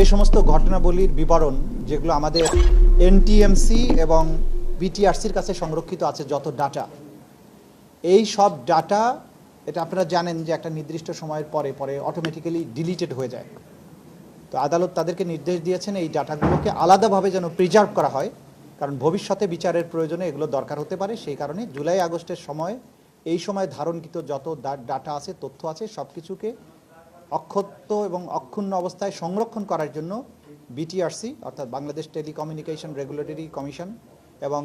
যে সমস্ত ঘটনাবলীর বিবরণ যেগুলো আমাদের এনটিএমসি এবং বিটিআরসির কাছে সংরক্ষিত আছে, যত ডাটা এই সব ডাটা এটা আপনারা জানেন যে একটা নির্দিষ্ট সময়ের পরে পরে অটোমেটিক্যালি ডিলিটেড হয়ে যায়। তো আদালত তাদেরকে নির্দেশ দিয়েছেন এই ডাটাগুলোকে আলাদাভাবে যেন প্রিজার্ভ করা হয়, কারণ ভবিষ্যতে বিচারের প্রয়োজনে এগুলো দরকার হতে পারে। সেই কারণে জুলাই আগস্টের সময়, এই সময় ধারণকৃত যত ডাটা আছে, তথ্য আছে সব কিছুকে অক্ষত এবং অক্ষুণ্ণ অবস্থায় সংরক্ষণ করার জন্য বিটিআরসি অর্থাৎ বাংলাদেশ টেলিকমিউনিকেশন রেগুলেটরি কমিশন এবং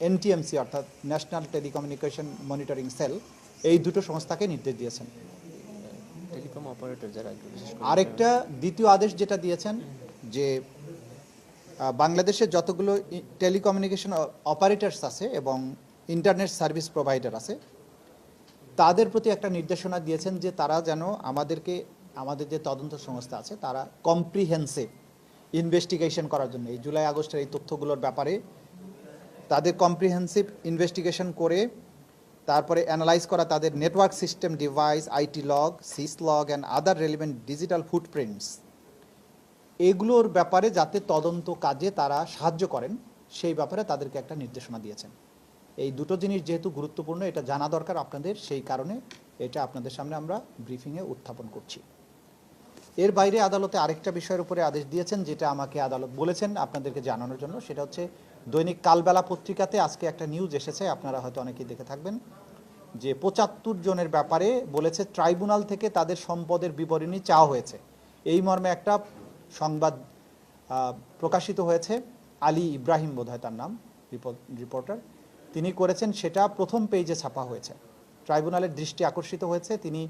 এনটিএমসি অর্থাৎ ন্যাশনাল টেলিকমিউনিকেশন মনিটরিং সেল এই দুটো সংস্থাকে নির্দেশ দিয়েছেন। টেলিকম অপারেটর যারা আরেকটা দ্বিতীয় আদেশ যেটা দিয়েছেন যে আহ, বাংলাদেশের যতগুলো টেলিকমিউনিকেশন অপারেটরস আছে এবং ইন্টারনেট সার্ভিস প্রোভাইডার আছে তাদের প্রতি একটা নির্দেশনা দিয়েছেন যে তারা যেন আমাদেরকে আমাদের যে তদন্ত সংস্থা আছে, তারা কম্প্রিহেন্সিভ ইনভেস্টিগেশন করার জন্য, এই জুলাই আগস্টের এই তথ্যগুলোর ব্যাপারে তাদের কম্প্রিহেন্সিভ ইনভেস্টিগেশন করে, তারপরে অ্যানালাইজ করা তাদের network system device IT log syslog and other relevant digital footprints এগুলোর ব্যাপারে যাতে তদন্ত কাজে তারা সাহায্য করেন, সেই ব্যাপারে তাদেরকে একটা নির্দেশনা দিয়েছেন। এই দুটো জিনিস যেহেতু গুরুত্বপূর্ণ, এটা জানা দরকার আপনাদের, সেই কারণে এটা আপনাদের সামনে আমরা ব্রিফিংয়ে উত্থাপন করছি। এর বাইরে আদালতে আরেকটা বিষয়ের উপরে আদেশ দিয়েছেন, যেটা আমাকে আদালত বলেছেন আপনাদেরকে জানানোর জন্য। সেটা হচ্ছে, দৈনিক কালবেলা পত্রিকাতে আজকে একটা নিউজ এসেছে, আপনারা হয়তো অনেকেই দেখে থাকবেন, যে পঁচাত্তর জনের ব্যাপারে বলেছে, ট্রাইব্যুনাল থেকে তাদের সম্পদের বিবরণী চাওয়া হয়েছে। এই মর্মে একটা সংবাদ প্রকাশিত হয়েছে, আলী ইব্রাহিম বোধহয় তার নাম রিপোর্টার। তিনি করেছেন সেটা প্রথম পেজে ছাপা হয়েছে। ট্রাইব্যুনালের দৃষ্টি আকর্ষিত হয়েছে, তিনি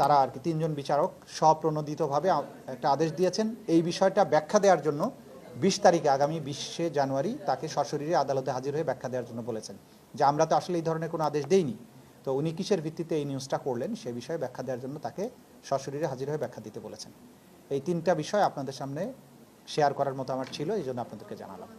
তারা আর কি তিনজন বিচারক স্বপ্রণোদিতভাবে একটা আদেশ দিয়েছেন। এই বিষয়টা ব্যাখ্যা দেওয়ার জন্য বিশ তারিখে, আগামী বিশে জানুয়ারি তাকে সশরীরে আদালতে হাজির হয়ে ব্যাখ্যা দেওয়ার জন্য বলেছেন। যে আমরা তো আসলে এই ধরনের কোনো আদেশ দেইনি। তো উনি কিসের ভিত্তিতে এই নিউজটা করলেন সে বিষয়ে ব্যাখ্যা দেওয়ার জন্য তাকে সশরীরে হাজির হয়ে ব্যাখ্যা দিতে বলেছেন। এই তিনটা বিষয় আপনাদের সামনে শেয়ার করার মতো আমার ছিল, এই জন্য আপনাদেরকে জানালাম।